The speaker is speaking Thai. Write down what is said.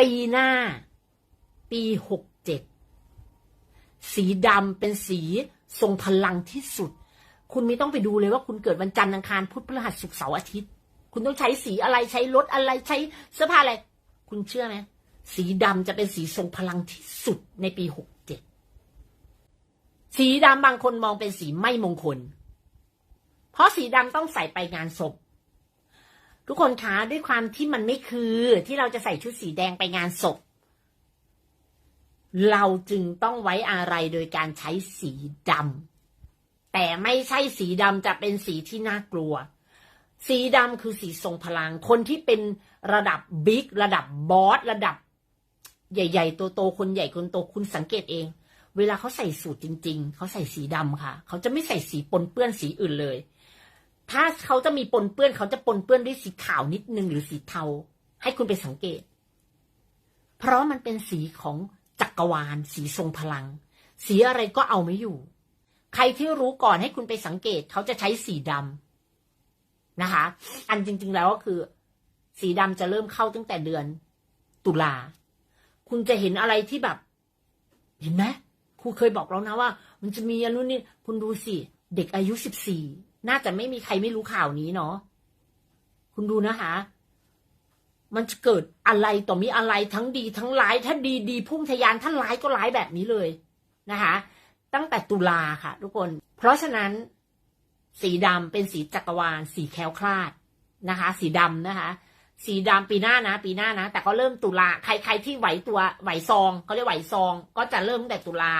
ปีหน้า ปีหกเจ็ดสีดำเป็นสีทรงพลังที่สุด คุณไม่ต้องไปดูเลยว่าคุณเกิดวันจันทร์อังคารพุธพฤหัสศุกร์เสาร์อาทิตย์ คุณต้องใช้สีอะไรใช้รถอะไรใช้เสื้อผ้าอะไร คุณเชื่อไหมสีดำจะเป็นสีทรงพลังที่สุดในปีหกเจ็ดสีดำบางคนมองเป็นสีไม่มงคล เพราะสีดำต้องใส่ไปงานศพ ทุกคนคะด้วยความที่มันไม่คือที่เราจะใส่ชุดสีแดงไปงานศพ เราจึงต้องไว้อะไรโดยการใช้สีดำแต่ไม่ใช่สีดำจะเป็นสีที่น่ากลัว สีดำคือสีทรงพลัง คนที่เป็นระดับบิ๊กระดับบอสระดับ ใหญ่ๆโตๆคนใหญ่คนโตคุณสังเกตเอง เวลาเขาใส่สูทจริง ๆเขาใส่สีดำค่ะ เขาจะไม่ใส่สีปนเปื้อนสีอื่นเลย ถ้าเขาจะมีปนเปื้อนเขาจะปนเปื้อนด้วยสีขาวนิดนึงหรือสีเทา ให้คุณไปสังเกต เพราะมันเป็นสีของจักรวาล สีทรงพลัง สีอะไรก็เอาไม่อยู่ ใครที่รู้ก่อนให้คุณไปสังเกต เขาจะใช้สีดำนะคะ อันจริง ๆ แล้วก็คือ สีดำจะเริ่มเข้าตั้งแต่เดือน ตุลา คุณจะเห็นอะไรที่แบบ เห็นไหมครูเคยบอกแล้วนะว่า มันจะมีอนนู้นนี่คุณดูสิ เด็กอายุสิบสี่ น่าจะไม่มีใครไม่รู้ข่าวนี้เนาะคุณดูนะคะ มันจะเกิดอะไรต่อมีอะไรทั้งดีทั้งร้าย ถ้าดีดีพุ่งทะยานถ้าร้ายก็ร้ายแบบนี้เลยนะคะ ตั้งแต่ตุลาค่ะ ทุกคน เพราะฉะนั้นสีดำเป็นสีจักรวาล สีแคล้วคลาดนะคะ สีดำนะคะ สีดำปีหน้านะ ปีหน้านะ แต่ก็เริ่มตุลา ใครใครที่ไหวตัวไหวซองเขาเรียกไหวซอง ก็จะเริ่มตั้งแต่ตุลา